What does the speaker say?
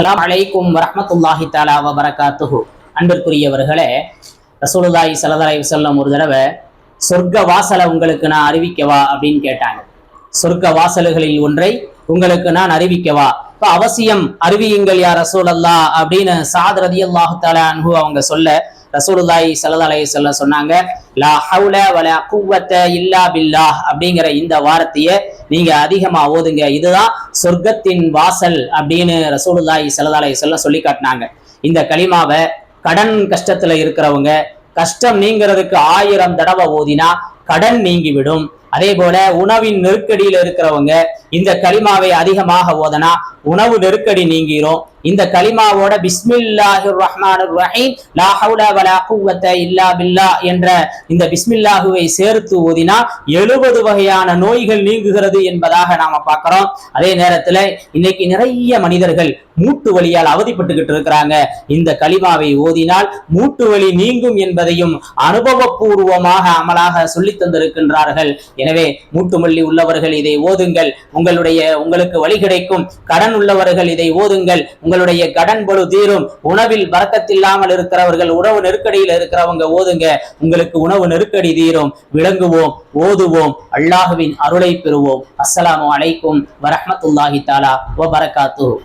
அஸ்லாம் அலைக்கும் வரமத்துல்லாஹி தாலா வ அன்பிற்குரியவர்களே ரசூலுல்லாஹி ஸல்லல்லாஹு அலைஹி ஒரு தடவை சொர்க்க வாசலை உங்களுக்கு நான் அறிவிக்கவா அப்படின்னு கேட்டாங்க. சொர்க்க வாசல்களில் ஒன்றை உங்களுக்கு நான் அறிவிக்கவா? இப்ப அவசியம் அறிவியுங்கள் யா ரசூலல்லா அப்படின்னு சாத் ரதியல்லாஹு தாலா அன்ஹு அவங்க சொல்ல ரசூலுதாய் ஸல்லல்லாஹு சொல்ல சொன்னாங்க லா ஹவுல வல குவத்த இல்லா பில்லா அப்படிங்கிற இந்த வாரத்தையே நீங்க அதிகமா ஓதுங்க. இதுதான் சொர்க்கத்தின் வாசல் அப்படின்னு ரசூலுல்லாஹி ஸல்லல்லாஹு அலைஹி சொல்லி காட்டினாங்க. இந்த களிமாவை கடன் கஷ்டத்துல இருக்கிறவங்க கஷ்டம் நீங்கிறதுக்கு ஆயிரம் தடவை ஓதினா கடன் நீங்கிவிடும். அதே போல உணவின் நெருக்கடியில இருக்கிறவங்க இந்த கலிமாவை அதிகமாக ஓதனா உணவு நெருக்கடி நீங்கிரும். இந்த கலிமாவோட பிஸ்மில்லாஹிர் ரஹ்மானிர் ரஹீம் லா ஹவுல வலா குவத்த இல்லா பில்லா என்ற இந்த பிஸ்மில்லாஹுவை சேர்த்து ஓதினா எழுபது வகையான நோய்கள் நீங்குகிறது என்பதாக நாம பார்க்கிறோம். அதே நேரத்துல இன்னைக்கு நிறைய மனிதர்கள் மூட்டு வலியால் அவதிப்பட்டுக்கிட்டு இருக்கிறாங்க. இந்த கலிமாவை ஓதினால் மூட்டு வலி நீங்கும் என்பதையும் அனுபவபூர்வமாக அமலாக சொல்லி தந்திருக்கின்றார்கள் எனவே மூட்டுமல்லி உள்ளவர்கள் இதை ஓதுங்கள். உங்களுடைய உங்களுக்கு வழி கிடைக்கும். கடன் உள்ளவர்கள் இதை ஓதுங்கள். உங்களுடைய கடன் பொழு தீரும். உணவில் வரக்கத்தில்லாமல் இருக்கிறவர்கள் உணவு நெருக்கடியில் இருக்கிறவங்க ஓதுங்க. உங்களுக்கு உணவு நெருக்கடி தீரும். விளங்குவோம் ஓதுவோம். அல்லாஹுவின் அருளை பெறுவோம். அஸ்ஸலாமு அலைக்கும் வரஹ்மத்துல்லாஹி தாலா வ பரகாத்துஹு